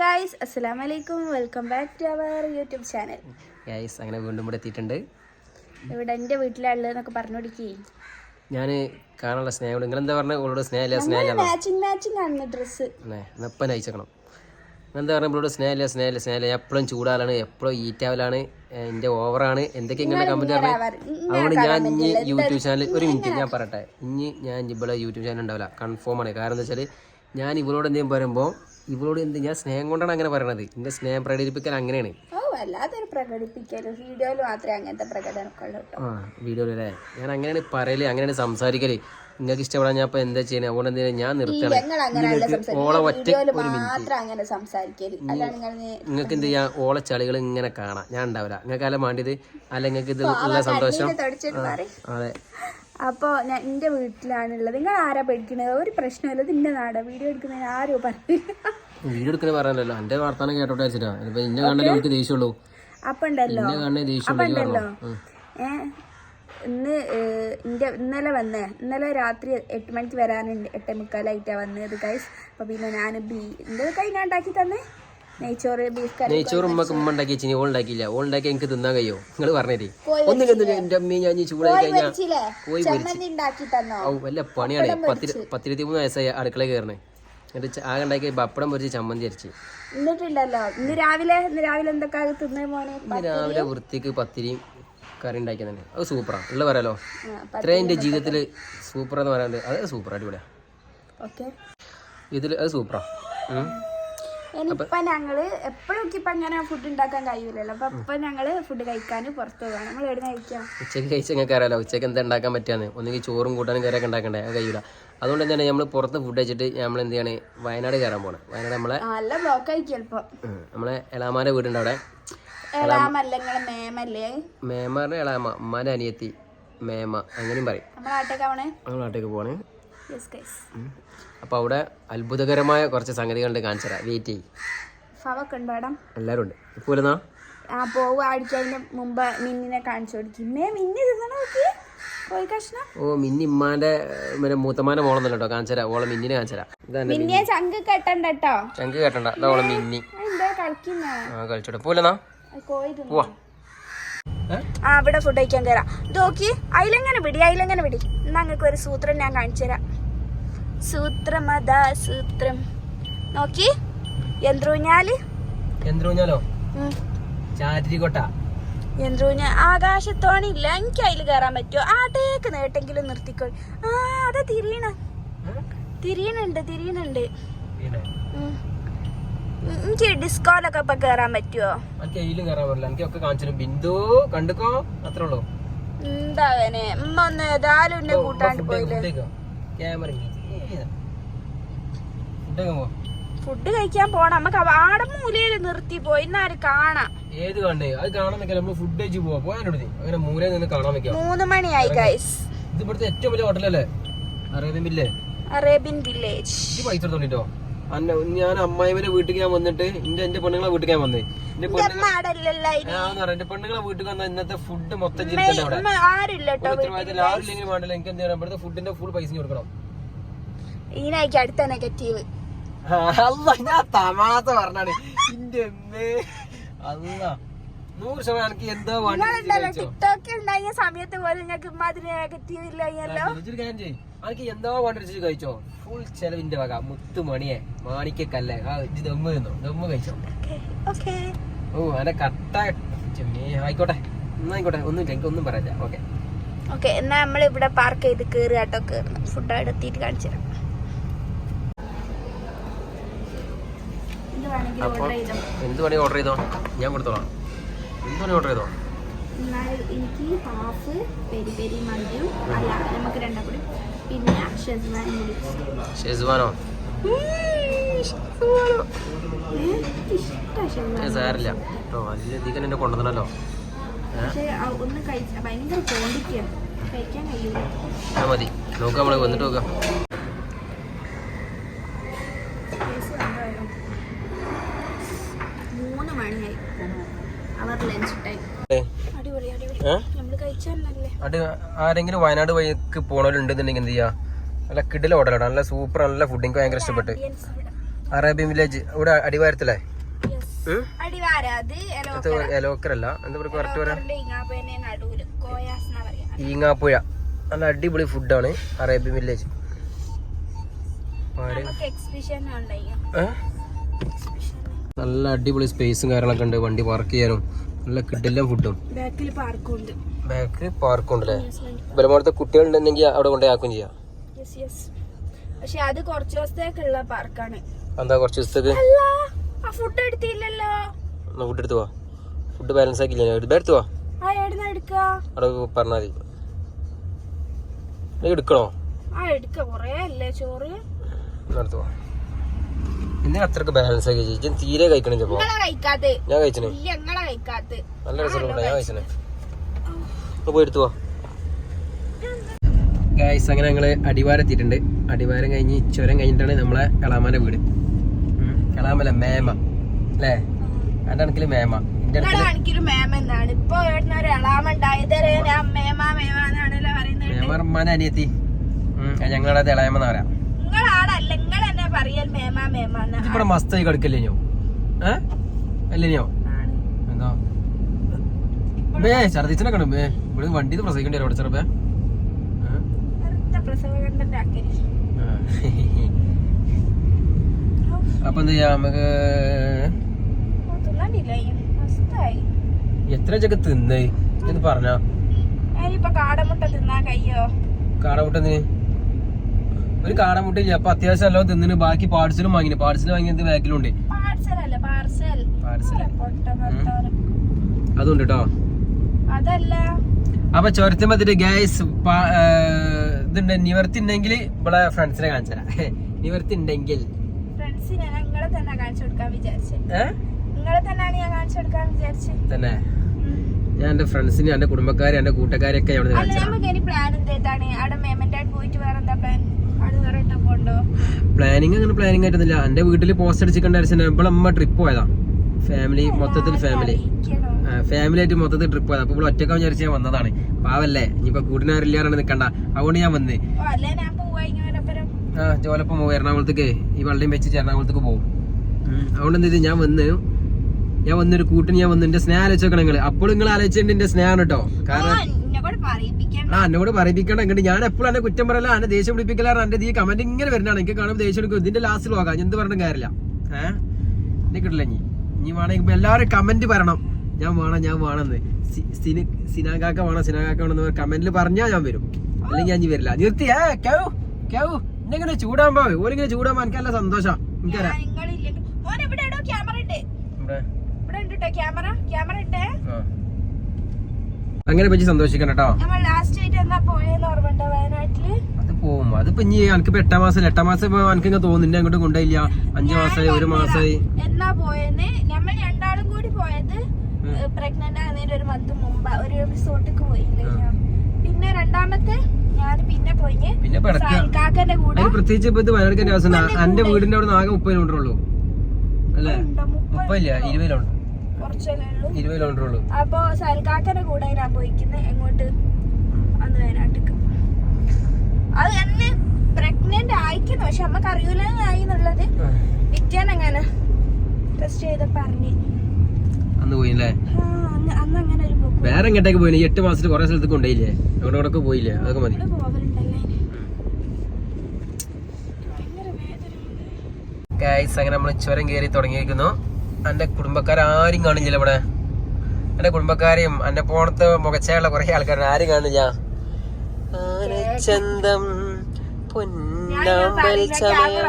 Guys അസ്സലാം വലൈക്കും welcome back to our YouTube channel guys അങ്ങനെ വീണ്ടും ഇവിടെ എത്തിയിട്ടുണ്ട്. ഇവിടെ എന്റെ വീട്ടിലുള്ളതെന്നൊക്കെ പറഞ്ഞു കൊടുക്കേ ഞാൻ കാണാനുള്ള സ്നേഹം നിങ്ങൾ എന്താ പറഞ്ഞ? ഇവളോട് സ്നേഹമില്ല സ്നേഹമില്ല മാച്ചിങ് മാച്ചിങ് ആണ് ഡ്രസ്സ് എപ്പം അയച്ചേക്കണം എന്താ പറഞ്ഞ? ഇവളോട് സ്നേഹമില്ല സ്നേഹമില്ല സ്നേഹമില്ല. എപ്പോഴും ചൂടാലാണ് എപ്പോഴും ഈറ്റാവലാണ് എന്റെ ഓവറാണ് എന്തൊക്കെ ഇങ്ങനെ കമന്റ് പറഞ്ഞു? അതുകൊണ്ട് ഞാൻ ഇനി യൂട്യൂബ് ചാനൽ ഒരു മിനിറ്റ് ഞാൻ പറയട്ടെ. ഇനി ഞാൻ ഇവിടെ യൂട്യൂബ് ചാനൽ ഉണ്ടാവില്ല. കൺഫേം ആണ്. കാരണം എന്താ വെച്ചാൽ ഞാൻ ഇവളോട് എന്തെങ്കിലും പറയുമ്പോൾ ഇവളോട് എന്ത്? ഞാൻ സ്നേഹം കൊണ്ടാണ് അങ്ങനെ പറയണത്. എന്റെ സ്നേഹം പ്രകടിപ്പിക്കൽ അങ്ങനെയാണ്. പ്രകടിപ്പിക്കൽ. വീഡിയോയിൽ മാത്രമേ അങ്ങനത്തെ ആ വീഡിയോയിലല്ലേ ഞാൻ അങ്ങനെയാണ് പറയൽ അങ്ങനെയാണ് സംസാരിക്കൽ. നിങ്ങൾക്ക് ഇഷ്ടപ്പെടാൻ ഞാൻ ഇപ്പൊ എന്താ ചെയ്യണേ? അതുകൊണ്ട് എന്ത് ഞാൻ നിർത്തണം. ഓളെ ഒറ്റ നിങ്ങൾക്ക് എന്ത് ചെയ്യാം? ഓളെ ചളികൾ ഇങ്ങനെ കാണാം. ഞാൻ ഉണ്ടാവില്ല. നിങ്ങൾക്ക് അല്ല മാണ്ടിയത് അല്ല നിങ്ങൾക്ക് ഇത് ഉള്ള സന്തോഷം? അതെ. അപ്പോൾ ഞാൻ എന്റെ വീട്ടിലാണുള്ളത്. നിങ്ങൾ ആരാ പേടിക്കുന്നത് ഒരു പ്രശ്നമില്ല. ഇത് എന്റെ നാടാ. വീഡിയോ എടുക്കുന്നതിന് ആരോ പറഞ്ഞില്ല വീഡിയോ എടുക്കുന്ന പറയാനല്ലോ എന്റെ വർത്താനം കേട്ടോട്ടെ വെച്ചിട്ടാ ഇന്നെ കണ്ടല്ലേ എനിക്ക് ദേഷ്യമുള്ളൂ അപ്പം ഉണ്ടല്ലോ. അപ്പം ഉണ്ടല്ലോ. പറഞ്ഞോ. ഇന്ന് എന്റെ ഇന്നലെ വന്നേ. ഇന്നലെ രാത്രി എട്ട് മണിക്ക് വരാനുണ്ട്. എട്ടേ മുക്കാലായിട്ടാണ് വന്നത് ഗൈസ് അപ്പോൾ പിന്നെ ഞാൻ ബി എന്ത് കൈ ഞാൻ ഉണ്ടാക്കി തന്നെ? നെയ്ച്ചോറ് ബീഫ് കറി നെയ്ച്ചോറ് ഉമ്മക്ക് ഉമ്മ ഉണ്ടാക്കി വെച്ചിനി ഓൾ ഉണ്ടാക്കിയില്ല. ഓൾ ഉണ്ടാക്കി എനിക്ക് തിന്നാൻ കഴിയോ? നിങ്ങൾ പറഞ്ഞേ ഒന്നും എന്റെ അമ്മയും ഞാൻ ചൂടായി കഴിഞ്ഞാൽ കോഴി വല്ല പണിയാണ്. പത്തിരത്തി മൂന്ന് വയസ്സായി അടുക്കള കയറണേ എന്നിട്ട് ആകെ ഉണ്ടാക്കി പപ്പടം പൊരിച്ച് ചമ്മന്തി അരച്ച്. എന്നിട്ടുണ്ടല്ലോ ഇന്ന് രാവിലെ ഇന്ന് രാവിലെ എന്തൊക്കെ തിന്നേ മോനെ? ഇന്ന് രാവിലെ വൃത്തിക്ക് പത്തിരിയും കറി ഉണ്ടാക്കിയത് തന്നെ അത് സൂപ്പറാണ് ഉള്ള പറയാലോ? ഇത്രയും എന്റെ ജീവിതത്തിൽ സൂപ്പർ എന്ന് പറയാണ്ട് അത് സൂപ്പർ അടിപൊളിയാ. ഓക്കെ. ഇതിൽ അത് സൂപ്പറാ. ഉം. ഇനിയിപ്പം ഞങ്ങൾ എപ്പോഴും ഇപ്പൊ അങ്ങനെ ഫുഡ് ഉണ്ടാക്കാൻ കഴിയൂലല്ലോ. അപ്പൊ ഇപ്പൊ ഞങ്ങൾ ഫുഡ് കഴിക്കാൻ പുറത്ത് പോകാം നമ്മൾ എവിടെ കഴിക്കാം? ഉച്ചയ്ക്ക് കഴിച്ച് നിങ്ങൾക്ക് അറിയാലോ ഉച്ചയ്ക്ക് എന്താ ഉണ്ടാക്കാൻ പറ്റാന്ന്. ഒന്നുകിൽ ചോറും കൂട്ടാനും കറിയൊക്കെ ഉണ്ടാക്കണ്ടേ അത് കഴിയൂല. അതുകൊണ്ട് തന്നെയാണ് നമ്മൾ പുറത്ത് ഫുഡ് കഴിച്ചിട്ട് നമ്മൾ എന്ത് ചെയ്യാണ്? വയനാട് കയറാൻ പോണേ. വയനാട് നമ്മളെ നല്ല ബ്ലോക്ക് ആയിരിക്കും ചിലപ്പോ നമ്മളെ എളാമാരെ വീടുണ്ട് അവിടെ. മേമാറിന്റെ എളാമ ഉമ്മാന്റെ അനിയത്തി മേമ അങ്ങനെയും പറയും. നമ്മളെ പോണേ? യെസ് നമ്മൾ അപ്പോൾ അവിടെ അത്ഭുതകരമായ കുറച്ച് സംഗതികളുണ്ട് കാണിച്ചു തരാം. വെയിറ്റ് ചെയ്യും. ഫവൊക്കെ ഉണ്ട് മേഡം. എല്ലാവരും ഉണ്ട് ഇപ്പോൾ ആ പോവുക. അടിച്ചതിന് മുമ്പ് മിന്നിനെ കാണിച്ചു കൊടുക്കും. മേ മിന്നി നോക്കി. കോഴി കഷ്ണം. ഓ മിന്നി ഇമ്മാന്റെ മറ്റേ മൂത്തമാന്റെ മോളൊന്നല്ല കേട്ടോ. കാണിച്ചു തരാം. ഓളെ മിന്നിനെ കാണിച്ചു തരാം. മിന്നിയെ ചങ്ക് കെട്ടണ്ട കേട്ടോ. ചങ്ക് കേട്ടണ്ട. അതാ ഓളെ മിന്നി. എന്താ കളിക്കുന്ന? ആ കളിച്ചോട്ടെ പോലെന്നാ കോഴി തിന്നു പോവാ? ആ അവിടെ ഫുഡ് കഴിക്കാൻ ഇത് നോക്കി. അതിലെങ്ങനെ പിടി? അതിലെങ്ങനെ പിടി? എന്നാ ഒരു സൂത്രം ഞാൻ കാണിച്ചു തരാം. സൂത്രമതാ സൂത്രം നോക്കി. യന്ത്രൂഞ്ഞാൽ. യന്ത്രൂഞ്ഞാലോ? ഉം. ചാറ്റിരിക്കോട്ട യന്ത്രൂഞ്ഞ ആകാശത്തോണില്ല. എനിക്ക് അതിൽ കയറാൻ പറ്റുമോ ആട്ടേക്ക് നേട്ടെങ്കിലും നിർത്തിക്കോ ആ അതെ തിരിയണ. തിരിയണുണ്ട് തിരിയണുണ്ട്. എനിക്ക് ഡിസ്കോലൊക്കെ ഇപ്പൊ കേറാൻ പറ്റുമോ എനിക്കൊക്കെ കാണിച്ചു ബിന്ദു കണ്ടുക്കോ? അത്രേ ഉള്ളൂ എന്താവനെ ഉമ്മ ഒന്ന് ഏതായാലും കൂട്ടാണ്ട് പോയില്ലേ? ക്യാമറ ഫുഡ് കഴിക്കാൻ പോണം. നമുക്ക് ആടെ മൂലയിൽ നിർത്തി പോയി. ഇന്നാര് കാണാം? ഏത് കണ്ടേ? അത് കാണാൻ വെക്കാം നമ്മൾ ഫുഡ് കഴിച്ച് പോവാ. പോയാനോട് നീ? അങ്ങനെ മൂലയിൽ നിന്ന് കാണാൻ വെക്കാം മൂന്ന് മണിയായി ഗൈസ് ഇത് ഇവിടുത്തെ ഏറ്റവും വലിയ ഹോട്ടലല്ലേ അറേബ്യൻ വില്ലേ അറേബ്യൻ വില്ലേജ് ഈ പൈസ എടുത്തോണ്ടിട്ടോ അന്ന ഞാൻ അമ്മായിവരെ വീട്ടിൽ ഞാൻ വന്നിട്ട് എന്റെ എന്റെ പെണ്ണുങ്ങളെ വീട്ടിൽ ഞാൻ വന്നേ. എന്റെ എന്റെ പെണ്ണുങ്ങളെ വീട്ടിൽ വന്ന ഇന്നത്തെ ഫുഡ് മൊത്തം അവിടെ? ആരില്ലെങ്കിലും വേണ്ടല്ലോ. എനിക്ക് എന്ത് ഫുഡിന്റെ ഫുൾ പൈസ കൊടുക്കണം. ഈനായിക്ക് അടുത്ത നെഗറ്റീവ് അല്ല ഞാൻ തമാത്ത പറഞ്ഞാണ്. ഇന്റെ അല്ല നൂറ് ശതമാനം എനിക്ക് എന്തോ ടിക്ടോക്ക് ഉണ്ടായ സമയത്ത് പോലെ ഞങ്ങൾക്ക് ഇമാതിരി നെഗറ്റീവ് ഇല്ലല്ലോ എനിക്ക് എന്തോ കൊണ്ടിരിച്ചു കഴിച്ചോ ഫുൾ ചെലവിന്റെ വക. മുത്തുമണിയെ മാണിക്കല്ലേ ആ ഇത് ദമ്മ് തിന്നോ? ദമ്മ് കഴിച്ചോ? ഓ അനെ കട്ട. ആയിക്കോട്ടെ. എന്നായിക്കോട്ടെ ഒന്നും എനിക്ക് ഒന്നും പറയാ ഓക്കെ ഓക്കെ എന്നാ നമ്മൾ ഇവിടെ പാർക്ക് ചെയ്ത് കേറുക കേട്ടോ. കേറുന്നു. ഫുഡ് എടുത്തിട്ട് കാണിച്ചു തരാം. ഇത് വേണമെങ്കിൽ അപ്പൊ ഓർഡർ ചെയ്തോ. എന്ത് പണി ഓർഡർ ചെയ്തോ? ഞാൻ കൊടുത്തോളാം. എന്ത് പണി ഓർഡർ ചെയ്തോ? എനിക്ക് ഹാഫ് പെരി പെരി മന്തിയും അല്ല നമുക്ക് രണ്ടാം കൂടി. പിന്നെ ഷെസ്വാൻ ഷെസ്വാനോ? സാരില്ല കേട്ടോ അതിലധികം എന്നെ കൊണ്ടുവന്നല്ലോ. ഒന്ന് ഭയങ്കര ക്വാണ്ടിറ്റിയാണ് കഴിക്കാൻ കഴിയില്ല മതി. നോക്കാം നമ്മളെ വന്നിട്ട് നോക്കാം കേസ് കണ്ടായോ? മൂന്ന് മണിയായി അവർ ലഞ്ച് ടൈം അടിപൊളി അടിപൊളി ഏ? നമ്മൾ അത് ആരെങ്കിലും വയനാട് വഴിക്ക് പോണവരുണ്ടെന്നുണ്ടെങ്കിൽ എന്ത് ചെയ്യാ? നല്ല കിടില ഹോട്ടലാണ് നല്ല സൂപ്പർ നല്ല ഫുഡ് എനിക്ക് ഭയങ്കര ഇഷ്ടപ്പെട്ട്. അറേബ്യൻ വില്ലേജ് ഇവിടെ അടിവാരത്തിലേ? എലോക്കറല്ല എന്താ പറയുക കറക്റ്റ് പറയാ? ഈങ്ങാപ്പുഴ നല്ല അടിപൊളി ഫുഡാണ് അറേബ്യൻ വില്ലേജ് നല്ല അടിപൊളി സ്പേസും കാര്യങ്ങളൊക്കെ ഉണ്ട്. വണ്ടി പാർക്ക് ചെയ്യാനും. നല്ല കിട്ടില്ല ഫുഡും ബാക്കിൽ പാർക്കും ഉണ്ട്. ബാക്ക് പാർക്കും ഉണ്ടല്ലേ കുട്ടികൾ കുട്ടികളുണ്ടെങ്കിൽ അവിടെ കൊണ്ടേ ആക്കും ചെയ്യാം. പക്ഷെ അത് കുറച്ച് ദിവസത്തേക്കുള്ള പാർക്കാണ്. എന്താ കുറച്ച് ദിവസത്തേക്ക്? ആ ഫുഡ് എടുത്തില്ലല്ലോ. ഫുഡ് എടുത്തു പോവാ. ഫുഡ് ബാലൻസ് ആക്കിയില്ല? എടുത്തു പോവാ. അവിടെ പറഞ്ഞാൽ മതി. എടുക്കണോ? ആ നടത്തു പോവാ. ഇന്ന് അത്രയ്ക്ക് ബാലൻസ് ആക്കി ചേച്ചി തീരെ കഴിക്കണില്ല ഞാൻ കഴിച്ചു ഇല്ല നിങ്ങളെ കഴിക്കാത്ത. നല്ല രസമുണ്ടോ ഞാൻ കഴിച്ചനെ. പോയി എടുത്തു പോവാ ഗായ്സ് അങ്ങനെ ഞങ്ങൾ അടിവാരം എത്തിയിട്ടുണ്ട്. അടിവാരം കഴിഞ്ഞ് ചുരം കഴിഞ്ഞിട്ടാണ് നമ്മളെ എളാമാന്റെ വീട്. കളാമല എളാമല്ല മേമ. അല്ലേ? എന്റെ കണക്കിൽ മേമ മേമ എന്നാണ്. ഇപ്പൊ എവിടുന്ന ഒരു എളാമ ഉണ്ടായത് ഞാൻ മേമ മേമ എന്നാണല്ലോ പറയുന്നത്. മേമ റഹ്മാന്റെ അനിയത്തി. പറയാം. നിങ്ങളാടല്ല നിങ്ങൾ എന്നെ മസ്തായി കിടക്കല്ലേ ഞോ ഏ? അല്ലേ ഞോ ആണ്. എന്താ? ബേ ഛർദിച്ചനെ കണ്ടു ബേ ഇവിടെ വണ്ടി പ്രസവിക്കേണ്ടി വരും അവിടെ ചെറുപ്പേ. അപ്പൊ എന്ത് ചെയ്യാ നമുക്ക്? എത്ര ചക്ക തിന്നേ? എന്ന് പറഞ്ഞ. കാടമുട്ടെന്തിന് ഒരു കാടമുട്ട ഇല്ല അപ്പൊ അത്യാവശ്യം എല്ലാം തിന്നിന്. ബാക്കി പാർസലും വാങ്ങിന്. പാർസൽ വാങ്ങിയത് ബാക്കിലുണ്ട്? പാർസൽ. അതുണ്ട് കേട്ടോ അതല്ല. അപ്പൊ ചുരത്തുമ്പത്തിട്ട് ഗ്യാസ് ഇതുണ്ട്. നിവർത്തി ഉണ്ടെങ്കിൽ ഇവിടെ ഫ്രണ്ട്സിനെ കാണിച്ചു തരാം. കൊടുക്കാൻ തന്നെ. ഞാൻ എന്റെ ഫ്രണ്ട്സിനെ എന്റെ കുടുംബക്കാരെ എന്റെ കൂട്ടുകാരെയൊക്കെ അവിടെ പ്ലാനിങ് അങ്ങനെ പ്ലാനിങ് ആയിട്ടൊന്നുമില്ല. എന്റെ വീട്ടിൽ പോസ്റ്റ് അടിച്ചിട്ടുണ്ടായിരുന്നു ഇവിടെ അമ്മ ട്രിപ്പ് പോയതാ. ഫാമിലി മൊത്തത്തിൽ ഫാമിലി? ഫാമിലി ആയിട്ട് മൊത്തത്തിൽ ട്രിപ്പ് ആണ് അപ്പൊ ഇവിടെ ഒറ്റക്കാൻ വിചാരിച്ച് ഞാൻ വന്നതാണ്. പാവല്ലേ ഇനിയിപ്പോ കൂടിനാരില്ലാറാണ് നിക്കണ്ട. അതുകൊണ്ട് ഞാൻ വന്ന്. ഓ അല്ലേ? ഞാൻ പോവാ ഇങ്ങനപ്പുറം ആ ജോലപ്പം പോകും എറണാകുളത്തേക്ക്. ഈ വള്ളിയും വെച്ച് എറണാകുളത്തേക്ക് പോകും. അതുകൊണ്ട് എന്ത് ചെയ്തു? ഞാൻ വന്ന് ഞാൻ വന്നൊരു കൂട്ടിന് ഞാൻ വന്ന് എന്റെ സ്നേഹം ആലോചിക്കണം നിങ്ങൾ. അപ്പോൾ നിങ്ങൾ ആലോചിച്ചിട്ടുണ്ട് എന്റെ സ്നേഹമാണ് കേട്ടോ. കാരണം ആ എന്നോട് പറയിപ്പിക്കണം എങ്ങനെ ഞാൻ എപ്പോഴും എന്നെ കുറ്റം പറയല. എന്നെ ദേഷ്യം പിടിപ്പിക്കലാണ് എന്റെ ഈ കമന്റ് ഇങ്ങനെ വരുന്നതാണ്. എനിക്ക് കാണുമ്പോൾ ദേഷ്യം എടുക്കും ഇതിന്റെ ലാസ്റ്റ് പോകാം എന്ത് പറഞ്ഞിട്ടും കാര്യമില്ല. ഏഹ് എന്നെ കിട്ടില്ല ഇനി. ഇനി വേണമെങ്കിൽ എല്ലാവരും കമന്റ് പറയണം ഞാൻ വേണം ഞാൻ വേണമെന്ന്. സിനാകാക്ക വേണം സിനാകാക്ക വേണം കമന്റിൽ പറഞ്ഞാൽ ഞാൻ വരും. അല്ലെങ്കിൽ ഞാൻ ഇനി വരില്ല. നിർത്തി ഏ കേ കേവ് എന്നെങ്ങനെ ചൂടാകുമ്പോ ഓരിങ്ങനെ ചൂടാകുമ്പോ എനിക്ക് നല്ല സന്തോഷം. എനിക്കറിയാം. അങ്ങനെ പറ്റി സന്തോഷിക്കണം കേട്ടോ. അത് പോകും അതിപ്പോ ഇനി എനിക്ക് എട്ടാം മാസം എട്ടാം മാസം ഇപ്പൊ എനിക്ക് ഇങ്ങനെ തോന്നുന്നില്ല അങ്ങോട്ട് കൊണ്ടുപോയില്ല. അഞ്ചു മാസമായി ഒരു മാസമായി എന്നാ പോയെന്ന്? നമ്മൾ രണ്ടാളും കൂടി പോയത് പ്രഗ്നന്റ് ആകുന്നതിന് ഒരു മന്ത് മുമ്പ് ഒരു റിസോർട്ടിക്ക് പോയില്ലേ ഞാൻ. പിന്നെ രണ്ടാമത്തെ ഞാൻ പിന്നെ പോയി. പിന്നെ കാക്കന്റെ കൂടെ. പ്രത്യേകിച്ച് ഇപ്പൊ ഇത് വയനാട് അവസ്ഥ എന്റെ വീടിന്റെ അവിടെ ആകെ മുപ്പത് കിലോമീറ്റർ ഉള്ളൂ. അല്ലേ? മുപ്പതില്ല ഇരുപത് കിലോമീറ്റർ ഇരുപത് കിലോമീറ്റർ ഉള്ളൂ. അപ്പൊ സൽക്കാക്കന്റെ കൂടെ ഞാൻ പോയിക്കുന്നത് എങ്ങോട്ട്? അന്ന് വയനാട്ടിക്ക്. അത് എന്നെ പ്രഗ്നന്റ് ആയിക്കുന്നു. പക്ഷെ നമ്മക്ക് അറിയൂലായി എന്നുള്ളത്. വിറ്റാൻ അങ്ങനെ ടെസ്റ്റ് ചെയ്ത് പറഞ്ഞ്. അന്ന് പോയില്ലേ? വേറെ എങ്ങോട്ടേക്ക് പോയില്ലേ എട്ട് മാസത്തിൽ കുറെ സ്ഥലത്ത് കൊണ്ടുപോയില്ലേ? അവിടെ അവിടെ പോയില്ലേ? അതൊക്കെ മതി. ഗൈസ് അങ്ങനെ നമ്മൾ ചുരം കയറി തുടങ്ങിയിരിക്കുന്നു. എന്റെ കുടുംബക്കാരും കാണില്ല ഇവിടെ. എന്റെ കുടുംബക്കാരെയും എന്റെ പോണത്തെ മുഖച്ചയുള്ള കുറേ ആൾക്കാരും ആരും കാണില്ല. ചന്തം പൊന്നാമ്പൽ ചമയം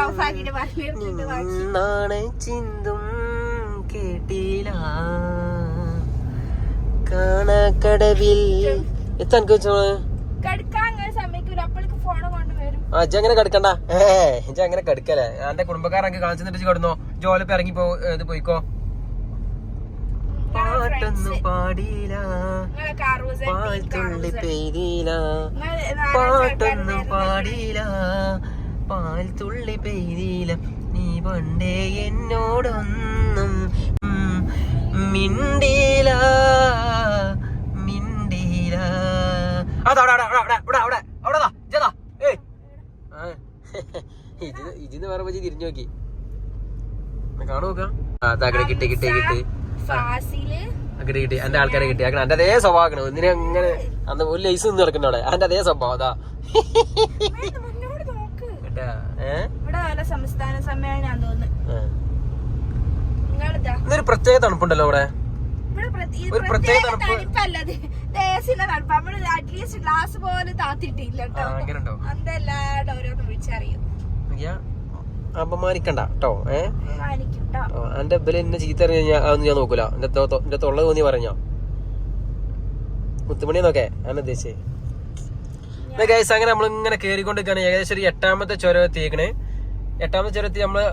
കാണക്കടവിൽ. എത്താൻ കടുക്കാൻ അങ്ങനെ കടുക്കണ്ട. ഏ ഇജ്ജ് അങ്ങനെ കടുക്കല്ലേ? എന്റെ കുടുംബക്കാരൊക്കെ കാണിച്ചു തന്നിട്ട് കിടന്നോ? ജോലിപ്പ് ഇറങ്ങി പോ ഇത് പോയിക്കോ. പാട്ടൊന്നും പാടിയില്ല. നിങ്ങളെ കാറൂസ് പാൽത്തുള്ളി പെയ്തില്ല പാട്ടൊന്നും പാടിയില്ല. പാൽ തുള്ളി പെയ്തില്ല നീ പണ്ടേ എന്നോടൊന്നും മിണ്ടീല മിണ്ടീല അതവിടെ അവിടെ അവിടെ അവിടെ അവിടെ അവിടെ ദാ, ഇജ്ജ് ദാ, ഏയ്. ഇത് ഇതിന്ന് പറ്റി തിരിഞ്ഞു നോക്കി. കാണു നോക്കാം. ആ കിട്ടി കിട്ടി കിട്ടി. കിട്ടി കിട്ടി എന്റെ ആൾക്കാരെ കിട്ടി. അങ്ങനെ എന്റെ അതേ സ്വഭാവം ഒന്നിനെ അങ്ങനെ അന്ന് ഒരു ലൈസ് നിന്ന് നടക്കുന്ന അവിടെ. എന്റെ അതേ സ്വഭാവം അതാ. മുന്നോട്ട് നോക്ക്. കേട്ടാ. ഏ? ഇവിടെ നല്ല സംസ്ഥാന തോന്നുന്നു. ആ. നിങ്ങളിതാ ഇന്നൊരു പ്രത്യേക തണുപ്പുണ്ടല്ലോ അവിടെ. ഇവിടെ ഒരു പ്രത്യേക തണുപ്പ്. അറ്റ്ലീസ്റ്റ് ഗ്ലാസ് പോലെ താത്തിട്ടില്ല കേട്ടോ. ഓരോന്ന് വിളിച്ചറിയും. അപമാനിക്കണ്ട കേട്ടോ എന്റെ ഇബൽ എന്നെ ചീത്ത അറിഞ്ഞ ഞാൻ അതൊന്നും ഞാൻ നോക്കൂല. എന്റെ തൊള്ളത് തൊള്ള തോന്നി പറഞ്ഞോ? മുത്തുമണി നോക്കെ ഞാൻ ഉദ്ദേശിച്ചേ. ഗൈസ് അങ്ങനെ നമ്മൾ ഇങ്ങനെ കേറിക്കൊണ്ടിരിക്കുകയാണ്. ഏകദേശം ഒരു എട്ടാമത്തെ ചുരം എത്തിയേക്കണേ എട്ടാമത്തെ ചുരത്തിൽ നമ്മൾ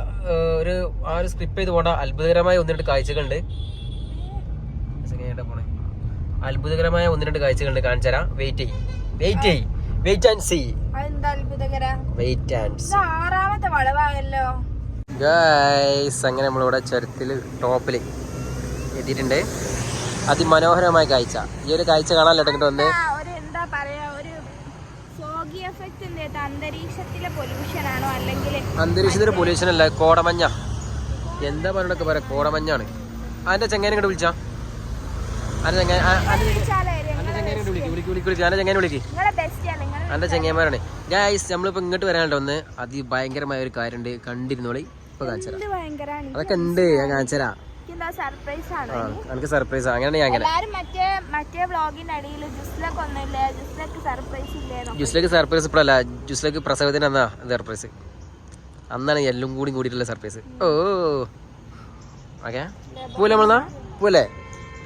ഒരു ആ ഒരു സ്ക്രിപ്റ്റ് ചെയ്ത് പോകേണ്ട അത്ഭുതകരമായ ഒന്ന് രണ്ട് കാഴ്ചകളുണ്ട്. പോണേ അത്ഭുതകരമായ ഒന്ന് രണ്ട് കാഴ്ചകളുണ്ട്. കാണിച്ചു തരാം. വെയിറ്റ് ചെയ് വെയിറ്റ് ചെയ് wait and see wait and ആറാമത്തെ വളവായല്ലോ. ഗൈസ് അങ്ങനെ നമ്മളിവിടെ ചരിത്തിൽ ടോപ്പിൽ എത്തിയിട്ടുണ്ട്. അതിമനോഹരമായ കാഴ്ച. ഈ ഒരു കാഴ്ച കാണാൻ ഇടങ്ങിട്ട് വന്ന് ആ, ഒരു എന്താ പറയാ ഒരു ഫോഗി എഫക്ട് എന്താ അന്തരീക്ഷത്തിലെ പൊല്യൂഷൻ അല്ല കോടമഞ്ഞ. എന്താ പറയണൊക്കെ പറയാം കോടമഞ്ഞാണ്. അതിന്റെ ചെങ്ങനെ കണ്ട് വിളിച്ചാ? അതിന്റെ ചെങ്ങാൻ അതിന്റെ ചെങ്ങന്മാരാണ് ഗൈസ് നമ്മളിപ്പോ ഇങ്ങോട്ട് വരാനുണ്ട്. ഒന്ന് അതി അതിഭയങ്കരമായ ഒരു കാര്യമുണ്ട്. കണ്ടിരുന്നോളി. ഇപ്പൊ ഭയങ്കരാണ്? അതൊക്കെ ഉണ്ട്. ഞാൻ കാണിച്ചുതരാം. എന്താ സർപ്രൈസ് ആണ്. എനിക്ക് സർപ്രൈസ് അങ്ങനെയാണ് ഞാൻ അങ്ങനെ. എല്ലാരും മറ്റേ മറ്റേ വ്ളോഗിന്റെ അടിയിൽ ജുസ്ലക്ക് ഒന്നുമില്ല. ജുസ്ലക്ക് സർപ്രൈസ് ഇല്ലേന്നോ ജുസ്ലക്ക് സർപ്രൈസ് ഇപ്പോഴല്ല. ജ്യൂസിലേക്ക് പ്രസവത്തിന് അന്നാ സർപ്രൈസ് അന്നാണ് എല്ലാം കൂടി കൂടിയിട്ടുള്ള സർപ്രൈസ് ഓ ഓക്കെ. പോലെ നമ്മളെന്നാ പോലെ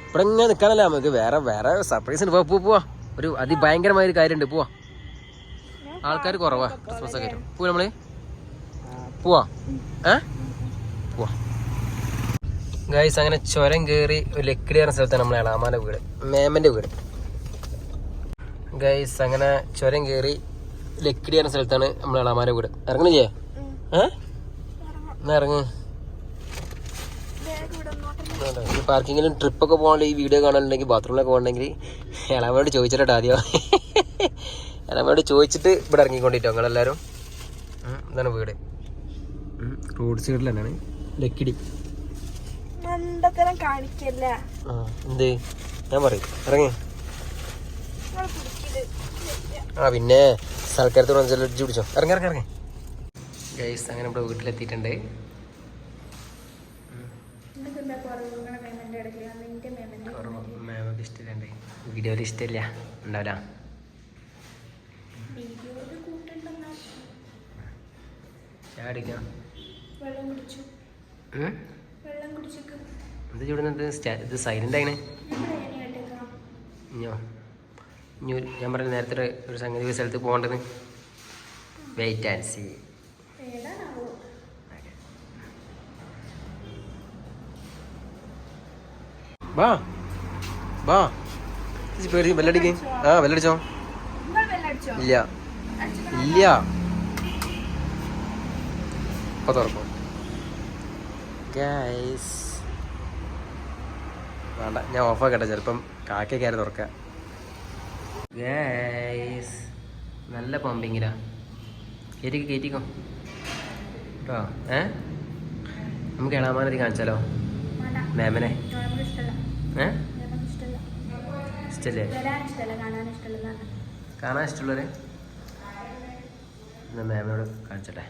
ഇവിടെ ഇങ്ങനെ നിൽക്കാനല്ല നമുക്ക് വേറെ വേറെ സർപ്രൈസ് ഉണ്ട്. പോ പോവാ. ഒരു അതിഭയങ്കരമായ ഒരു കാര്യമുണ്ട്. പോവാ. ആൾക്കാർ കുറവാ. ക്രിസ്മസ് ഒക്കെ പോവാ നമ്മൾ പോവാ. ഏ? പോവാ. ഗൈസ് അങ്ങനെ ചുരം കയറി ഒരു ലക്കിടി പറഞ്ഞ സ്ഥലത്താണ് നമ്മളെ എളാമാന്റെ വീട്. മേമന്റെ വീട്. ഗൈസ് അങ്ങനെ ചുരം കയറി ലക്കിടി പറഞ്ഞ സ്ഥലത്താണ് നമ്മളെ എളാമാന്റെ വീട്. ഇറങ്ങണില്ലേ ഏ? എന്നാ ഇറങ്ങ്? പാർക്കിങ്ങിലും ട്രിപ്പൊക്കെ പോകാനുള്ള ഈ വീഡിയോ കാണാനുണ്ടെങ്കിൽ ബാത്റൂമിലൊക്കെ പോകണമെങ്കിൽ ഇളമയോട് ചോദിച്ചിട്ടോ ആദ്യം. ഇളമയോട് ചോദിച്ചിട്ട് ഇവിടെ ഇറങ്ങിക്കൊണ്ടിട്ടോ നിങ്ങളെല്ലാവരും. ഇതാണ് വീട്. റോഡ് സൈഡിൽ തന്നെയാണ്. ലക്കിടി. മണ്ടത്തരം കാണിക്കല്ല? ഞാൻ പറയും. ഇറങ്ങി. ആ പിന്നെ സൽക്കാരത്തോട് അഞ്ചലടിച്ച് പിടിച്ചോ ഇറങ്ങി ഇറങ്ങി ഇറങ്ങി. ഗൈസ് അങ്ങനെ നമ്മുടെ വീട്ടിലെത്തിയിട്ടുണ്ട്. വീഡിയോയിൽ ഇഷ്ടമില്ല. ഉണ്ടാവില്ല ചാടിക്കാം വെള്ളം കുടിച്ചു. വെള്ളം കുടിച്ചിട്ട് എന്താ ചൂടുന്നത് ഇത് സൈലന്റ് ആയിനെ. ഇനി ഞാൻ പറഞ്ഞ നേരത്തെ ഒരു- സംഗതി ഒരു സ്ഥലത്ത് പോകേണ്ടത് വെയിറ്റ് ആൻഡ് സി വാ വാ പേടി വെല്ലടിക്ക് ആ വെല്ലടിച്ചോ ഇല്ല. ഇല്ല. ഇപ്പൊ തുറക്കും. ഗൈസ് വേണ്ട ഞാൻ ഓഫാക്കട്ടെ ചിലപ്പം കാക്കയ്ക്കാര് തുറക്ക. ഗൈസ് നല്ല പമ്പിങ്ങിലാ കയറ്റിക്കോ കയറ്റിക്കോ കേട്ടോ? ഏ? നമുക്ക് ഇളാമാനതി കാണിച്ചാലോ? മാമനെ? ഏ? ഇഷ്ടല്ലേ. കാണാൻ ഇഷ്ടമുള്ളവരെ? എന്നാ മാമിനോട് കാണിച്ചട്ടെ.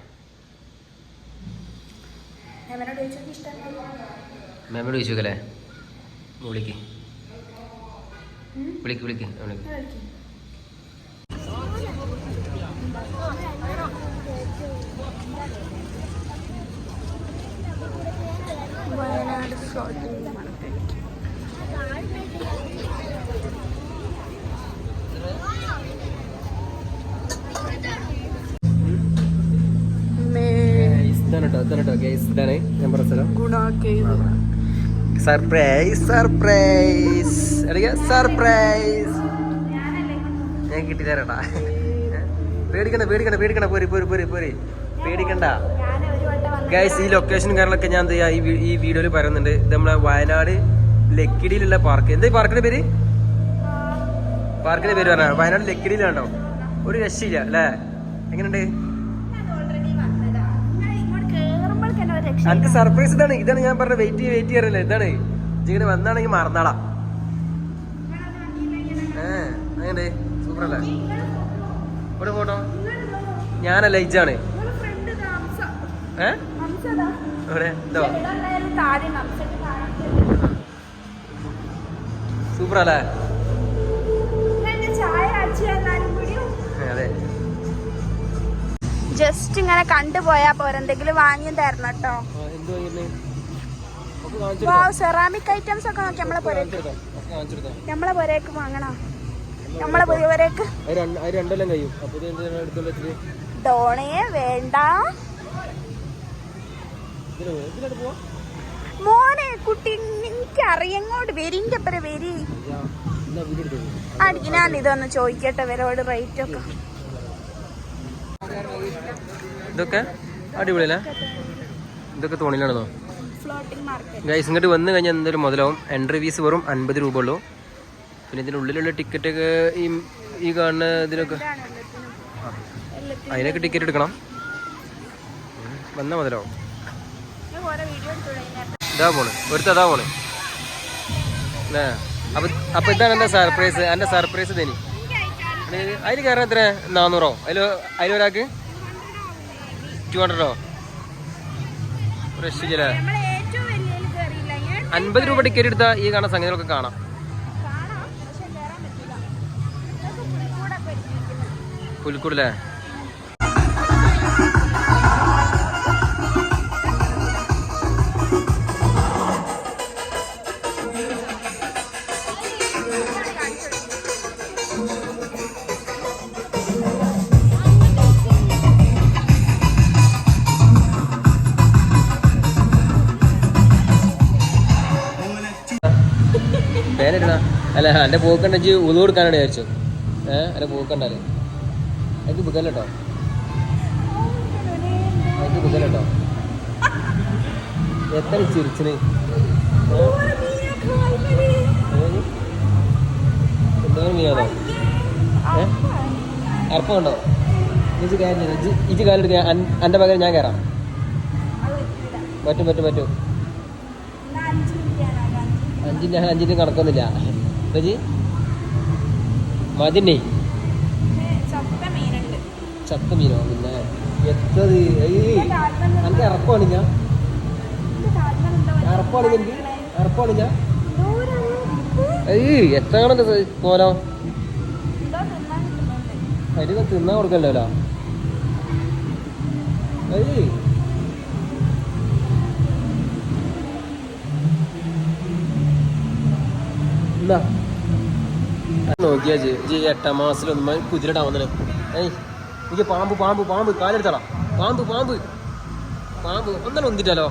മാമിനോട് ചോദിച്ചോക്കല്ലേ? വിളിക്ക്. വിളിക്ക് വിളിക്ക് വിളിക്ക്. വയനാട് ഷോട്ടിംഗ് ഇതാണ് കേട്ടോ ഇതാണ് കേട്ടോ ഗൈസ് ഇതാണ് ഞാൻ പറഞ്ഞ സ്ഥലം. ഗുണാക്കേവ് സർപ്രൈസ് സർപ്രൈസ് സർപ്രൈസ് ഞാൻ കിട്ടിത്തരട്ടാ പേടിക്കണ്ട പേടിക്കണ്ട പേടിക്കണ്ട. പോരി പോരി പോരി പോരി. പേടിക്കണ്ട. ഗൈസ് ഈ ലൊക്കേഷൻ കാര്യങ്ങളൊക്കെ ഞാൻ എന്ത് ഈ ഈ വീഡിയോയിൽ പറയുന്നുണ്ട്. ഇത് നമ്മളെ വയനാട് ലക്കിടിയിലുള്ള പാർക്ക് എന്താ ഈ പാർക്കിന്റെ പേര്? പാർക്കിന്റെ പേര് പറഞ്ഞ? വയനാട് ലക്കിടിയിലാണോ? ഒരു രക്ഷയില്ല അല്ലേ? എങ്ങനെയുണ്ട്? എനിക്ക് സർപ്രൈസ് ഇതാണ്. ഇതാണ് ഞാൻ പറഞ്ഞ വെയിറ്റ് വെയിറ്റ് ചെയ്യാറില്ല ഇതാണ്. ഇങ്ങനെ വന്നാണെങ്കിൽ മറന്നാളാ. ഏ അങ്ങനെ സൂപ്പർ അല്ലേ ഇവിടെ ഫോട്ടോ. ഞാനല്ല ഇജാണ് ഏ? ഇവിടെ സൂപ്പർ അല്ലേ ജസ്റ്റ് ഇങ്ങനെ കണ്ടുപോയാ പോരെന്തെങ്കിലും വാങ്ങി തരണം കേട്ടോ. സെറാമിക് ഐറ്റംസ് ഒക്കെ നോക്കി നമ്മളെ പോരേക്ക് നമ്മളെ പോരേക്ക് വാങ്ങണോ? നമ്മളെ പോരേക്ക്. ഡോണേ വേണ്ട. മോനെ കുട്ടി എനിക്ക് അറിയങ്ങോട്ട് വെരിന്റെ അപ്പുറം വരി? ഞാൻ ഇതൊന്ന് ചോദിക്കട്ടെ ഇവരോട് റേറ്റ് ഒക്കെ. ഇതൊക്കെ അടിപൊളിയല്ലേ? ഇതൊക്കെ മാർക്കറ്റ് ഗൈസ് ഇങ്ങോട്ട് വന്നു കഴിഞ്ഞാൽ എന്തായാലും മുതലാവും? എൻട്രി ഫീസ് വെറും അൻപത് രൂപ ഉള്ളൂ. പിന്നെ ഇതിന്റെ ഉള്ളിലുള്ള ടിക്കറ്റ് ഒക്കെ ഈ ഈ കാണുന്ന ഇതിനൊക്കെ അതിനൊക്കെ ടിക്കറ്റ് എടുക്കണം. വന്നാൽ വന്നാ മുതലാവും. ഇതാ പോണ് ഒരുത്ത അതാ പോണ് അല്ലേ? അപ്പൊ അപ്പൊ ഇതാണ് എന്റെ സർപ്രൈസ് എന്റെ സർപ്രൈസ് തനി അതിന് കയറാൻ എത്ര? നാന്നൂറോ അതിൽ അതിലൊരാൾക്ക് ടു ഹൺഡ്രഡോ അൻപത് രൂപ ടിക്കറ്റ് എടുത്താൽ ഈ കാണുന്ന സംഗതികളൊക്കെ കാണാം. കാണാം അല്ല എന്റെ പോക്കണ്ടെച്ച് ഉതു കൊടുക്കാനാണ് വിചാരിച്ചു. ഏഹ് എന്റെ പോക്കണ്ടല്ലേ എനിക്ക് ബുക്കല്ലോ എനിക്ക് ബുക്കല്ലോ എത്ര ചിരിച്ചിന്? എന്തെങ്കിലും അർപ്പമുണ്ടോ ഇജ് കാര്യം ഇജ് ഇജ് കാലെടുക്ക എന്റെ പകരം ഞാൻ കയറാം പറ്റും പറ്റും പറ്റും. അഞ്ചിന്റെ അഞ്ചിന്റെ കണക്കൊന്നുമില്ല മതിന്നേ പിന്നെ ചത്ത മീനോ? പിന്നെ എത്തത് എനിക്ക് ഇറപ്പാണ് ഞാൻ? ഇറപ്പാണ് എനിക്ക് ഇറപ്പാണ് ഞാൻ. ഏയ് എത്രാണെന്റെ പോലോ. അതിന് തിന്നാൻ കൊടുക്കല്ലോ ഏയ്. എന്താ നോക്കിയാ ജി എട്ടാം മാസത്തിലൊന്നും കുതിരട്ടാ വന്നത് ഏയ് എനിക്ക് പാമ്പ് പാമ്പ് പാമ്പ് കാലെടുത്തടാ. പാമ്പ് പാമ്പ്. പാമ്പ് ഒന്നല്ല ഒന്നിട്ടാലോ?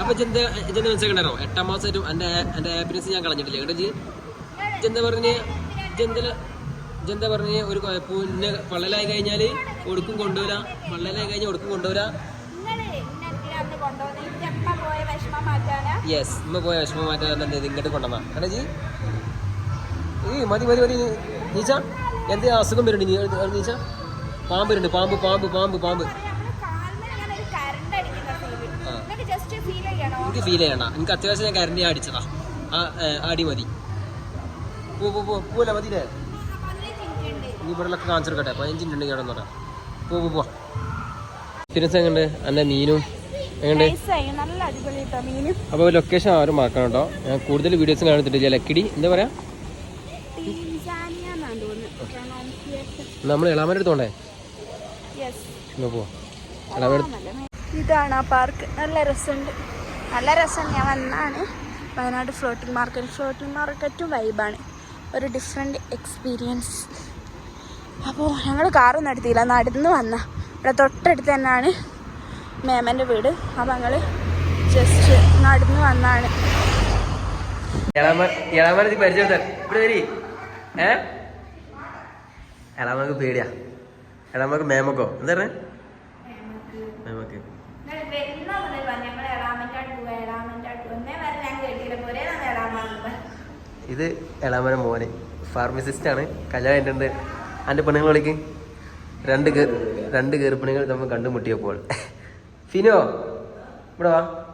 അപ്പൊ ചെന്ത ചെന്ത മനസ്സിലാക്കണ്ടോ എട്ടാം മാസമായിട്ടും എന്റെ എന്റെ ഹാപ്പിനെസ് ഞാൻ കളഞ്ഞിട്ടില്ല. കേട്ടോ ജി ജന്ത പറഞ്ഞ്? ചെന്തല ജന്ത പറഞ്ഞ്? ഒരു പിന്നെ പള്ളലായി കഴിഞ്ഞാൽ ഒടുക്കും കൊണ്ടുവരാ. പള്ളലായി കഴിഞ്ഞാൽ ഒടുക്കും കൊണ്ടുവരാ? യെസ് ഇമ്മ പോയ വിഷമം മാറ്റാൻ ഇങ്ങോട്ട് കൊണ്ടുവന്നാ. കേട്ടോ ജി ഈ മതി മതി മതി. നീച്ച എന്ത് അസുഖം വരുന്നുണ്ട് നീ നീച്ച? പാമ്പ് വരുന്നുണ്ട്. പാമ്പ് പാമ്പ് പാമ്പ് പാമ്പ്. എനിക്ക് ഫീൽ ചെയ്യണ്ട. എനിക്ക് അത്യാവശ്യം ഞാൻ കരണ്ടി അടിച്ചതാ. ആ അടി മതി. പോ പോ പോ പോല മതിയില്ലേ. നീ ഇവിടെ കാണിച്ചെടുക്കട്ടെ പതിനഞ്ച് മിനിറ്റ് ഉണ്ടെങ്കിൽ അവിടെ നോക്കാം പോ പോ പോ. തിരിച്ച് എങ്ങനെ എന്റെ മീനും. അപ്പോൾ ലൊക്കേഷൻ ആരും മറക്കണം കേട്ടോ. ഞാൻ കൂടുതൽ വീഡിയോസും കാണിച്ചിട്ടില്ല ലക്കിടി എന്താ പറയാ? നമ്മൾ ഇളാമന്റെ എടുത്തോണ്ടേ ഇതാണ് ആ പാർക്ക്. നല്ല രസമുണ്ട്. നല്ല രസം. ഞാൻ വന്നാണ്. വയനാട് ഫ്ലോട്ടിംഗ് മാർക്കറ്റ് ഫ്ലോട്ടിംഗ് മാർക്കറ്റും വൈബാണ് ഒരു ഡിഫറെന്റ് എക്സ്പീരിയൻസ് അപ്പോൾ ഞങ്ങൾ കാറൊന്നും എടുത്തില്ല. നടന്ന് വന്ന. ഇവിടെ തൊട്ടടുത്ത് തന്നെയാണ് മേമന്റെ വീട്. അപ്പോൾ ഞങ്ങൾ ജസ്റ്റ് നടന്ന് വന്നാണ്. പരിചയപ്പെടുത്താൻ. ഇവിടെ വരി. ഏ? ഇളാമക്ക് പേടിയാ. ഇളാമക്ക് മേമക്കോ? എന്താ മേമക്ക്. ഇത് എളാമന മോനെ. ഫാർമസിസ്റ്റ് ആണ്. കല്യാണം എന്റെ എന്റെ പെണ്ണുങ്ങൾ വിളിക്ക്. രണ്ട് രണ്ട് കയറിപ്പണികൾ നമ്മൾ കണ്ടുമുട്ടിയപ്പോൾ. ഫിനോ ഇവിടെ വാ.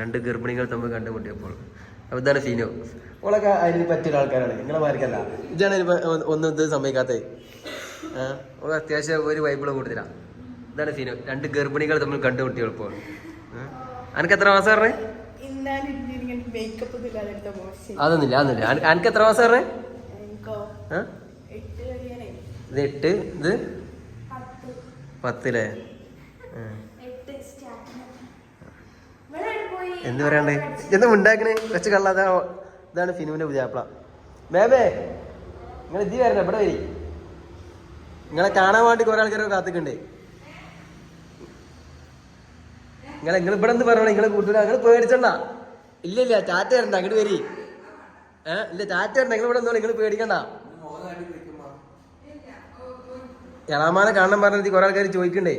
രണ്ട് ഗർഭിണികൾ തമ്മിൽ കണ്ടുമുട്ടിയപ്പോൾ. അപ്പൊ ഇതാണ് സീനോ ഓളൊക്കെ അതിന് പറ്റിയ ആൾക്കാരാണ്. നിങ്ങളെ മാർക്കല്ല ഇതാണ് ഒന്നും ഇത് സമ്മതിക്കാത്തത്. ഓൾ അത്യാവശ്യം ഒരു വൈബിൾ കൂടുതലാ ഇതാണ് സീനോ രണ്ട് ഗർഭിണികൾ തമ്മിൽ കണ്ടുമുട്ടിയപ്പോൾ. അനക്ക് എത്ര മാസം പറഞ്ഞേ? അതൊന്നില്ല അതൊന്നുമില്ല അതൊന്നുമില്ല. അനക്ക് എത്ര മാസം പറഞ്ഞേ? ഇത് എട്ട് ഇത്? പത്തില്ലേ ആ. എന്ത് പറയാണ്ട്? എന്ത് ഉണ്ടാക്കണേ വെച്ച് കള്ളാതാ ഇതാണ് ഫിനുവിന്റെ പുതിയാപ്പിള മേമേ നിങ്ങൾ ഇതി വരണം ഇവിടെ വരി. നിങ്ങളെ കാണാൻ വേണ്ടി കുറെ ആൾക്കാരൊക്കെ കാത്തിക്കണ്ടേ. നിങ്ങളെ നിങ്ങൾ ഇവിടെ എന്ത് പറയണേ നിങ്ങളെ കൂട്ടുക നിങ്ങൾ പേടിച്ചണ്ട. ഇല്ല ഇല്ല ചാറ്റ വരണ്ട അങ്ങോട്ട് വരി. ഏ ഇല്ല ചാറ്റ വരണ്ട. നിങ്ങൾ ഇവിടെ നിങ്ങൾ പേടിക്കണ്ട. എളാമാനെ കാണാൻ പറഞ്ഞത് കുറെ ആൾക്കാർ ചോദിക്കണ്ടേ?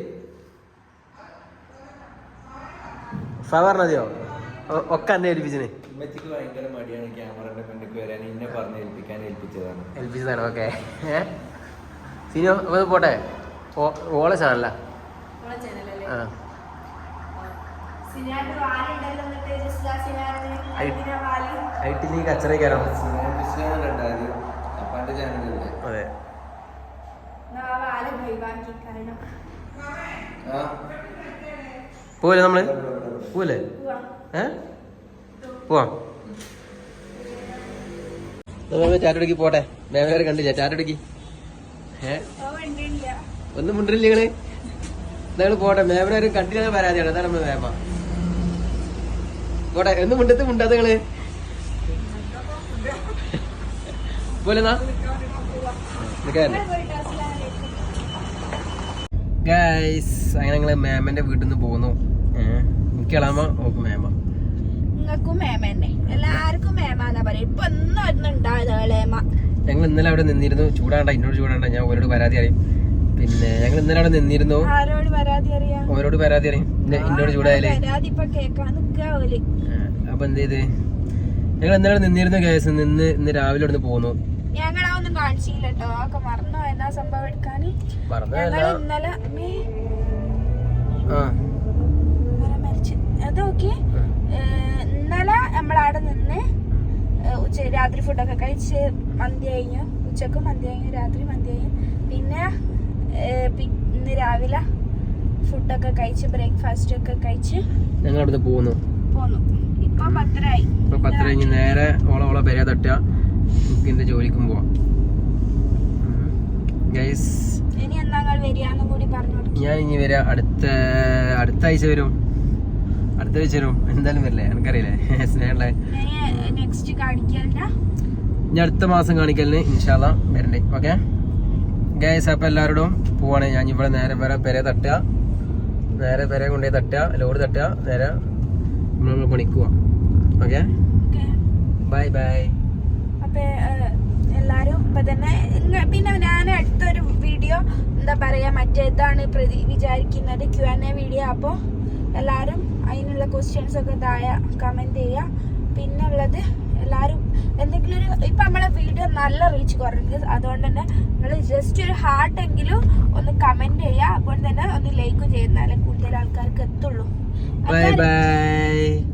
ഫ അതെയോ ഒക്കെ അന്നെ ഏൽപ്പിച്ചിന്. ഉമ്മച്ചിക്ക് ഭയങ്കര മടിയാണ് ക്യാമറയുടെ മുന്നിൽ വരാൻ. പറഞ്ഞ് ഏൽപ്പിക്കാൻ ഏൽപ്പിച്ചതാണ്. ഏൽപ്പിച്ചതാണ് ഓക്കെ. സിനിമ പോട്ടെ. ഓളെ ചാനല. പോലെ ആ. അതെ. പോവല്ലേ നമ്മൾ? പോവല്ലേ? പോവാം. ഏ? പോട്ടെ. മേമേരെ കണ്ടില്ല? ചാറ്റടിക്ക് ഏ? ഒന്നും മുണ്ടില്ല നിങ്ങൾ നിങ്ങൾ പോട്ടെ. മേമനെ ഒരു കണ്ടില്ല പരാതിയാണ്. അതാണ് നമ്മൾ മേമ. പോട്ടെ. ഒന്നും മുണ്ടത്ത് മുണ്ടാത്ത നിങ്ങൾ ഗൈസ് അങ്ങനെ നിങ്ങൾ മേമന്റെ വീട്ടിൽ നിന്ന് പോകുന്നു എനിക്ക് ഇളാമ ഓക്ക് മേമ. നിങ്ങൾക്കും മേമ തന്നെ എല്ലാവർക്കും മേമാന്നാ പറയാ ഇപ്പൊ ഒന്നും ഒന്നും ഉണ്ടായത് ഇളേമ ഞങ്ങൾ ഇന്നലെ അവിടെ നിന്നിരുന്നു. ചൂടാണ്ട എന്നോട് ചൂടാണ്ട. ഞാൻ ഓരോട് പരാതി അറിയും പിന്നെ ഞങ്ങൾ ഇന്നലെ അവിടെ നിന്നിരുന്നു. ആരോട് പരാതി അറിയാം? ഓരോട് പരാതി അറിയും എന്നോട് ചൂടായാലേ. പരാതി ഇപ്പൊ കേക്കാൻ നിക്കാ ഓൽ. ഏഹ്, അപ്പൊ എന്ത് ചെയ്ത്? ഞങ്ങൾ ഇന്നലെ നിന്നിരുന്നു കേസ് നിന്ന് ഇന്ന് രാവിലെ അവിടെ പോകുന്നു പോന്നു. ഞങ്ങളാ ഒന്നും കാണിച്ചില്ല കേട്ടോ ഒക്കെ മറന്നു എന്നാ സംഭവം എടുക്കാന്? ഞങ്ങൾ ഇന്നലെ ആ. മരിച്ച്. അതൊക്കെ ഇന്നലെ നമ്മളവിടെ നിന്ന് ഉച്ച രാത്രി ഫുഡൊക്കെ കഴിച്ച് മന്തി കഴിഞ്ഞു. ഉച്ചയ്ക്ക് മന്തി കഴിഞ്ഞു രാത്രി മന്തി കഴിഞ്ഞു. പിന്നെ ഇന്ന് രാവിലെ ഫുഡൊക്കെ കഴിച്ച് ബ്രേക്ക്ഫാസ്റ്റ് ഒക്കെ കഴിച്ച് ഞങ്ങൾ അവിടെ നിന്ന് പോന്നു. പോന്നു. ഇപ്പൊ പത്തരായി ഇപ്പൊ പത്തര കഴിഞ്ഞ് നേരെ ഓള ഓള പെര തട്ടുക. കുക്കിന്റെ ജോലിക്കും പോവാം. ഗൈസ് ഇനി എന്നാ വരികയെന്നും കൂടി പറഞ്ഞു ഞാൻ ഇനി വരാ. അടുത്ത അടുത്ത ആഴ്ച വരും. അടുത്ത വരും എന്തായാലും വരില്ലേ? എനിക്കറിയില്ലേ? സ്നേഹമുള്ള ഞാൻ അടുത്ത മാസം കാണിക്കലിന് ഇൻഷാല്ല വരണ്ടേ. ഓക്കെ ഗൈസ് അപ്പൊ എല്ലാവരോടും പോവാണ്. ഞാൻ ഇവിടെ നേരെ വരെ പെരെ തട്ടുക. നേരെ പെരെ കൊണ്ടുപോയി തട്ടുക. ലോഡ് തട്ടുക. നേരെ നമ്മൾ പണിക്കുക ഓക്കെ ബൈ ബൈ എല്ലാരും ഇപ്പൊ തന്നെ പിന്നെ ഞാൻ അടുത്തൊരു വീഡിയോ എന്താ പറയാ മറ്റേതാണ് പ്രതി വിചാരിക്കുന്നത് ക്യു എൻ എ വീഡിയോ അപ്പൊ എല്ലാരും അതിനുള്ള ക്വസ്റ്റ്യൻസ് ഒക്കെ താഴെ കമന്റ് ചെയ്യുക പിന്നെ ഉള്ളത് എല്ലാരും എന്തെങ്കിലും ഒരു ഇപ്പം നമ്മളെ വീഡിയോ നല്ല റീച്ച് കുറഞ്ഞു. അതുകൊണ്ട് തന്നെ നിങ്ങൾ ജസ്റ്റ് ഒരു ഹാർട്ടെങ്കിലും ഒന്ന് കമന്റ് ചെയ്യുക അതുകൊണ്ട് തന്നെ ഒന്ന് ലൈക്കും ചെയ്യുന്നാലേ കൂടുതൽ ആൾക്കാർക്ക് എത്തുള്ളൂ. Bye bye